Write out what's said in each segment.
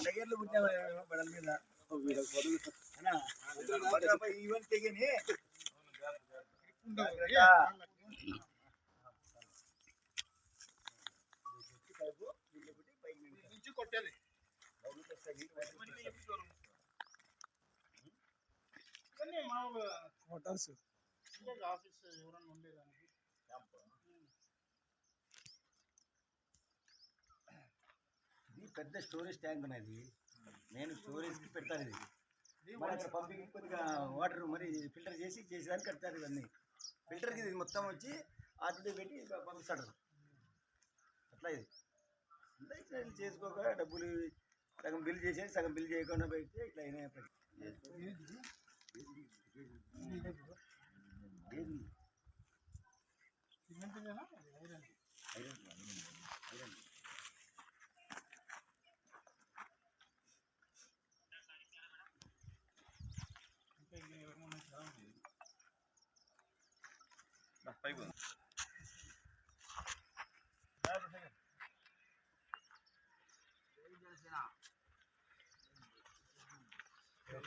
అన్నగేర్లు పుట్టిన బడల మీద అన్నా, భద్రాపై ఈవెంట్ తెగని ఇది పెద్ద స్టోరేజ్ ట్యాంక్ ఉన్నది. నేను స్టోరేజ్కి పెడతాను ఇది. మరి అక్కడ పంపింగ్ కొద్దిగా వాటర్ మరి ఫిల్టర్ చేసి చేసేదానికి కడతారు ఇవన్నీ. ఫిల్టర్కి ఇది మొత్తం వచ్చి ఆర్టీడీ పెట్టి పంపిస్తాడు. అట్లా ఇది. ఇట్లా చేసుకోక డబ్బులు సగం బిల్ చేసేది సగం బిల్ చేయకుండా పెడితే ఇట్లా అయినా ఏది?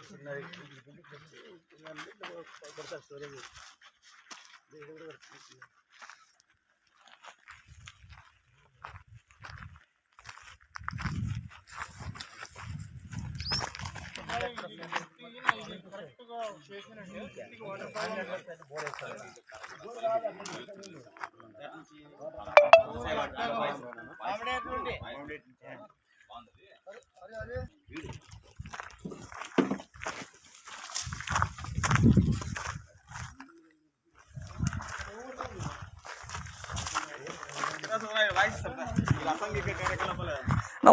చిన్నది కొడతారు స్టోరేజ్ ఇది కూడా కడుతుంది. నా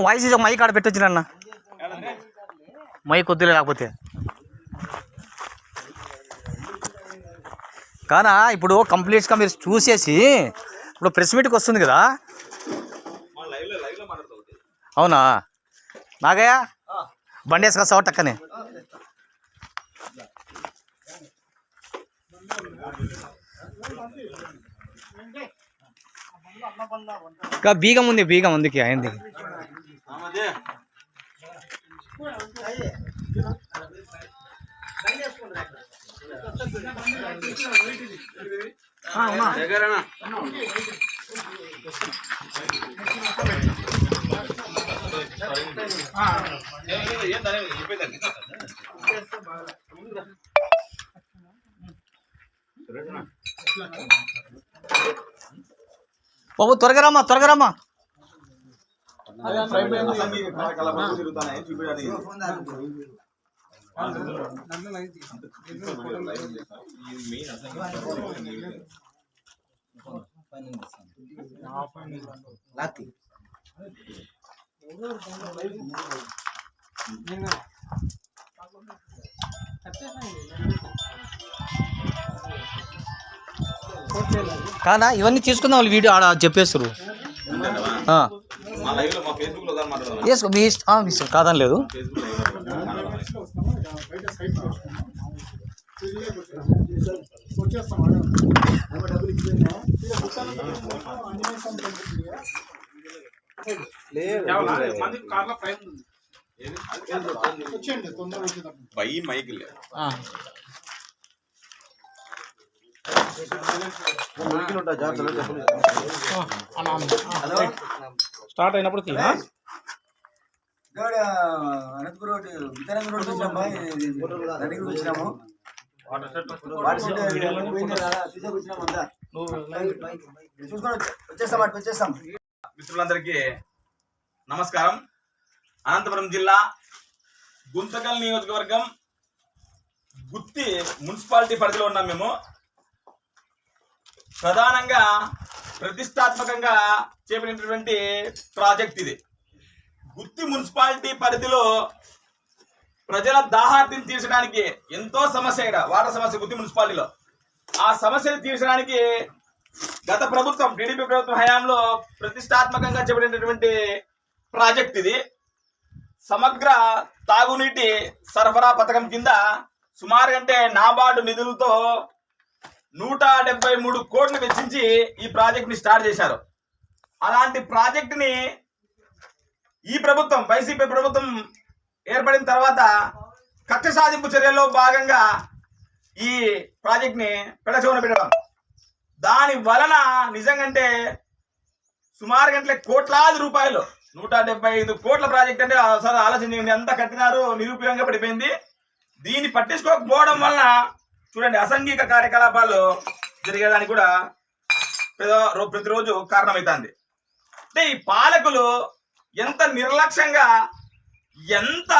వాయిస్ ఇచ్చే మైక్ ఆడ పెట్టొచ్చు అన్న. మై కొద్దిలే లేకపోతే. కానా ఇప్పుడు కంప్లీట్గా మీరు చూసేసి ఇప్పుడు ప్రెస్ మీట్కి వస్తుంది కదా. అవునా? నాగయ్య? బండి వేసుకొస్తావా టక్కనే. ఇంకా బీగం ఉంది బీగం ఉంది అయింది. బాబు త్వరగా రమ్మా త్వరగా రమ్మా. లాతి కానా ఇవన్నీ తీసుకుందాం వాళ్ళు వీడియో ఆడ చెప్పేస్తారు ఆ. మా ఇష్టం ఆ, మీ ఇష్టం కాదని లేదు బై మైక్ లే స్టార్ట్ అయినప్పుడు అనంతపురం రోడ్ వచ్చినాము. మిత్రులందరికీ నమస్కారం. అనంతపురం జిల్లా గుంతకల్ నియోజకవర్గం గుత్తి మున్సిపాలిటీ పరిధిలో ఉన్నాం మేము. ప్రధానంగా ప్రతిష్టాత్మకంగా చేపట్టినటువంటి ప్రాజెక్ట్ ఇది. గుత్తి మున్సిపాలిటీ పరిధిలో ప్రజల దాహార్తిని తీర్చడానికి ఎంతో సమస్య ఇక్కడ వాటర్ సమస్య గుత్తి మున్సిపాలిటీలో. ఆ సమస్యను తీర్చడానికి గత ప్రభుత్వం టీడీపీ ప్రభుత్వం హయాంలో ప్రతిష్టాత్మకంగా చేపట్టినటువంటి ప్రాజెక్ట్ ఇది. సమగ్ర తాగునీటి సరఫరా పథకం కింద సుమారు అంటే నాబార్డు నిధులతో నూట డెబ్బై మూడు కోట్లు వెచ్చించి ఈ ప్రాజెక్ట్ని స్టార్ట్ చేశారు. అలాంటి ప్రాజెక్టుని ఈ ప్రభుత్వం వైసీపీ ప్రభుత్వం ఏర్పడిన తర్వాత కక్ష సాధింపు చర్యల్లో భాగంగా ఈ ప్రాజెక్ట్ని పెడచవున పెట్టడం. దాని వలన నిజంగంటే సుమారు గంటల కోట్లాది రూపాయలు నూట డెబ్బై ఐదు కోట్ల ప్రాజెక్ట్ అంటే ఆలోచన ఆలోచించండి ఎంత కట్టినారో నిరుపయోగంగా పడిపోయింది. దీన్ని పట్టించుకోకపోవడం వలన చూడండి అసంఘిక కార్యకలాపాలు జరిగేదానికి కూడా ప్రతిరోజు కారణమవుతుంది. అంటే ఈ పాలకులు ఎంత నిర్లక్ష్యంగా ఎంత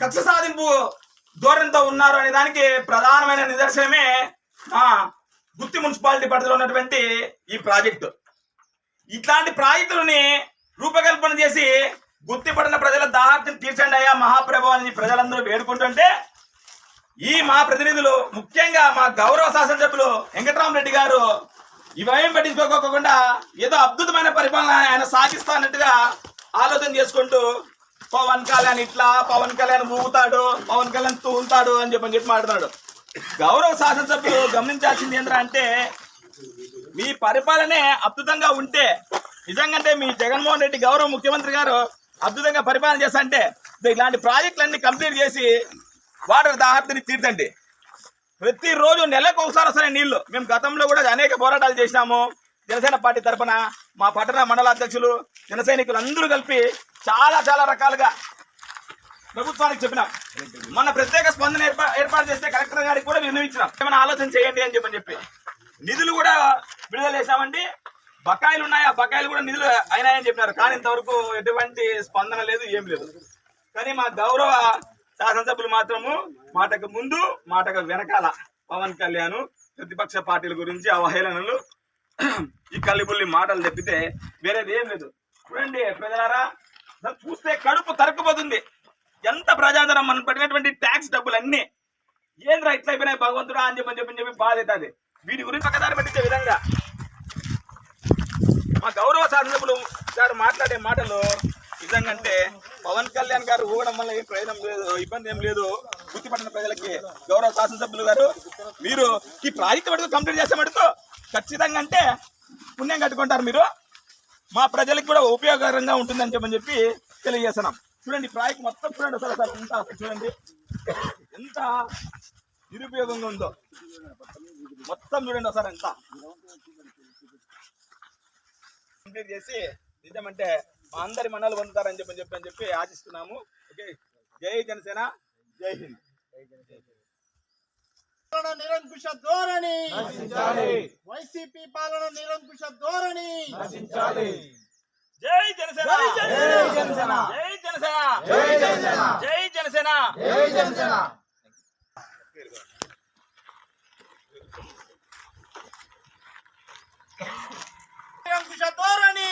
కక్ష సాధింపు ధోరణితో ఉన్నారు అనే దానికి ప్రధానమైన నిదర్శనమే గుత్తి మున్సిపాలిటీ పరిధిలో ఉన్నటువంటి ఈ ప్రాజెక్టు. ఇట్లాంటి ప్రాజెక్టులని రూపకల్పన చేసి గుర్తిపడిన ప్రజల దాహార్తిని తీర్చండి అయ్యా మహాప్రభు అని ప్రజలందరూ వేడుకుంటుంటే ఈ మా ప్రతినిధులు ముఖ్యంగా మా గౌరవ శాసనసభ్యులు వెంకటరామరెడ్డి గారు ఇవేం పట్టించుకోకుండా ఏదో అద్భుతమైన పరిపాలన ఆయన సాగిస్తానట్టుగా ఆలోచన చేసుకుంటూ పవన్ కళ్యాణ్ ఇట్లా పవన్ కళ్యాణ్ ఊగుతాడు పవన్ కళ్యాణ్ తూగుతాడు అని చెప్పని చెప్పి మాట్లాడు గౌరవ శాసనసభ్యులు గమనించాల్సింది ఏంటంటే మీ పరిపాలనే అద్భుతంగా ఉంటే నిజంగా మీ జగన్మోహన్ రెడ్డి గౌరవ ముఖ్యమంత్రి గారు అద్భుతంగా పరిపాలన చేస్తా అంటే ఇలాంటి ప్రాజెక్టులన్నీ కంప్లీట్ చేసి వాటర్ దాహార్తిని తీర్చండి. ప్రతిరోజు నెలకు ఒకసారి వస్తాయి నీళ్ళు. మేము గతంలో కూడా అనేక పోరాటాలు చేసినాము. జనసేన పార్టీ తరఫున మా పట్టణ మండల అధ్యక్షులు జన సైనికులు అందరూ కలిపి చాలా చాలా రకాలుగా ప్రభుత్వానికి చెప్పినాం. మన ప్రత్యేక స్పందన ఏర్పా ఏర్పాటు చేస్తే కలెక్టర్ గారికి కూడా విన్నవించినాం. ఏమైనా ఆలోచన చేయండి అని చెప్పని చెప్పి. నిధులు కూడా విడుదల చేశామండి. బకాయిలు ఉన్నాయి. ఆ బకాయిలు కూడా నిధులు అయినాయని చెప్పినారు. కానీ ఇంతవరకు ఎటువంటి స్పందన లేదు ఏం లేదు. కానీ మా గౌరవ శాసనసభ్యులు మాత్రము మాటకు ముందు మాటకు వెనకాల పవన్ కళ్యాణ్ ప్రతిపక్ష పార్టీల గురించి అవహేళనలు ఈ కల్లిబుల్లి మాటలు తప్పితే వేరేది ఏం లేదు. చూడండి ప్రజలారా చూస్తే కడుపు తరుక్కుపోతుంది. ఎంత ప్రజాదరం మనం పెట్టినటువంటి ట్యాక్స్ డబ్బులు అన్ని ఏంద్రా ఇట్లా అయిపోయినాయి భగవంతుడా అని చెప్పని చెప్పని చెప్పి బాధ అవుతుంది వీటి గురించి పక్కదారి పెట్టించే విధంగా. మా గౌరవ శాసనసభ్యులు గారు మాట్లాడే మాటలు నిజంగా అంటే పవన్ కళ్యాణ్ గారు ఊగడం వల్ల ఏం ప్రయోజనం లేదు ఇబ్బంది ఏం లేదు. గుర్తుపట్టిన ప్రజలకి గౌరవ శాసనసభ్యులు గారు మీరు ఈ ప్రాజెక్ట్ వరకు కంప్లీట్ చేసే మటుకు ఖచ్చితంగా అంటే పుణ్యం కట్టుకుంటారు మీరు. మా ప్రజలకు కూడా ఉపయోగకరంగా ఉంటుందని చెప్పని చెప్పి తెలియజేస్తున్నాం. చూడండి ప్రాజెక్ట్ మొత్తం చూడండి ఒకసారి సార్ ఎంత చూడండి. ఎంత నిరుపయోగంగా ఉందో. మొత్తం చూడండి ఒకసారి ఎంత. కంప్లీట్ చేసి నిజమంటే మా అందరి మనాలు పొందుతారని చెప్పని చెప్పి అని చెప్పి ఆశిస్తున్నాము. ఓకే? జై జనసేన జై హింద్. నిరంకుశ ధోరణి. వైసీపీ పాలన నిరంకుశ ధోరణి. జై జనసేన. జై జనసేన. జై జనసేన. జై జనసేన. జై జనసేన జై జనసేన నిరంకుశ ధోరణి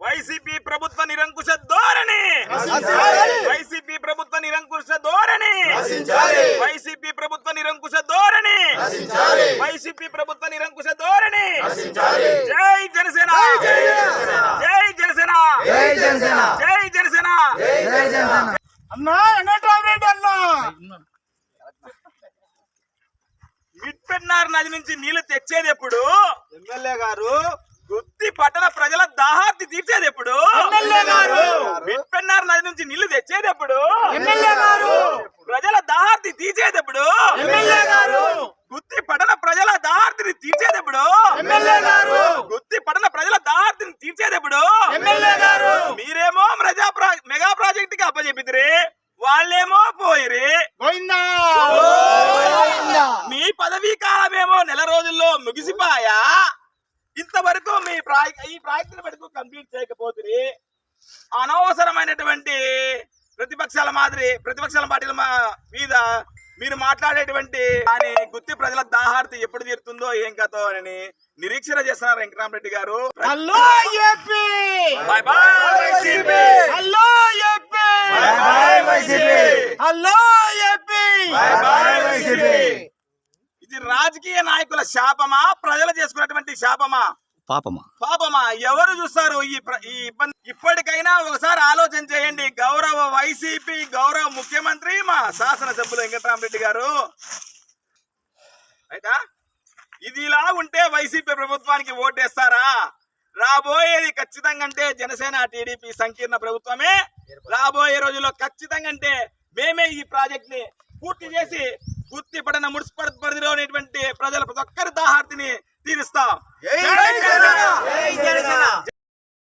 వైసీపీ ప్రభుత్వ నిరంకుశ ధోరణి వైసీపీ ప్రభుత్వ నిరంకుశ ధోరణి వైసీపీ ప్రభుత్వ నిరంకుశ ధోరణి వైసీపీ ప్రభుత్వ నిరంకుశ ధోరణి జై జనసేన జై జనసేన జై జనసేన జై జనసేన జై జనసేన అన్నా వెంకటరామరెడ్డి అన్నా మిట్పెన్నార్ నది నుంచి నీళ్ళు తెచ్చేది ఎప్పుడు ఎమ్మెల్యే గారు. గుత్తి పట్టణ ప్రజల దాహార్తి తీర్చేది ఎప్పుడు ఎమ్మెల్యే గారు. మిట్పెన్నార్ నది నుంచి నీళ్ళు తెచ్చేది ఎప్పుడు ఎమ్మెల్యే గారు. ప్రజల దాహార్తి తీర్చేటప్పుడు ఎమ్మెల్యే గారు. గుత్తి పట్టణ ప్రజల దాహార్తిని ఎమ్మెల్యే గారు. గుత్తి పట్టణ ప్రజల దాహార్తిని తీర్చేటప్పుడు ఎమ్మెల్యే గారు. మీరేమో మెగా ప్రాజెక్ట్కి అప్పచెప్పిదిరి వాళ్ళేమో పోయిరి. గోవిందా! మీ పదవీ కాలమేమో నెల రోజుల్లో ముగిసిపోయా. ఇంతవరకు మీ ప్రాయ ఈ ప్రాజెక్టుని వరకు కంప్లీట్ చేయకపోతుంది అనవసరమైనటువంటి ప్రతిపక్షాల మాదిరి ప్రతిపక్షాల పార్టీల మా- మీద మీరు మాట్లాడేటువంటి అని గుత్తి ప్రజల దాహార్తి ఎప్పుడు తీరుతుందో ఏం కథో అని నిరీక్షణ చేస్తున్నారు వెంకటరామరెడ్డి గారు. Hello AP bye bye YCP. Hello AP bye bye YCP. Hello AP bye bye YCP. ఇది రాజకీయ నాయకుల శాపమా? ప్రజలు చేసుకున్నటువంటి శాపమా? పాపమా? పాపమా? ఎవరు చూస్తారు ఈ ఇబ్బంది? ఇప్పటికైనా ఒకసారి ఆలోచన చేయండి. గౌరవ వైసీపీ గౌరవ ముఖ్యమంత్రి మా శాసనసభ్యులు వెంకటరామరెడ్డి గారు. అయితే ఇది ఇలా ఉంటే వైసీపీ ప్రభుత్వానికి ఓటేస్తారా? రాబోయేది ఖచ్చితంగా అంటే జనసేన టీడీపీ సంకీర్ణ ప్రభుత్వమే. రాబోయే రోజుల్లో ఖచ్చితంగా అంటే మేమే ఈ ప్రాజెక్ట్ని పూర్తి చేసి గుత్తిపట్టణ మున్సిపల్ పరిధిలో ఉన్నటువంటి ప్రజల ప్రతి ఒక్కరి దాహార్తిని తీరుస్తాం.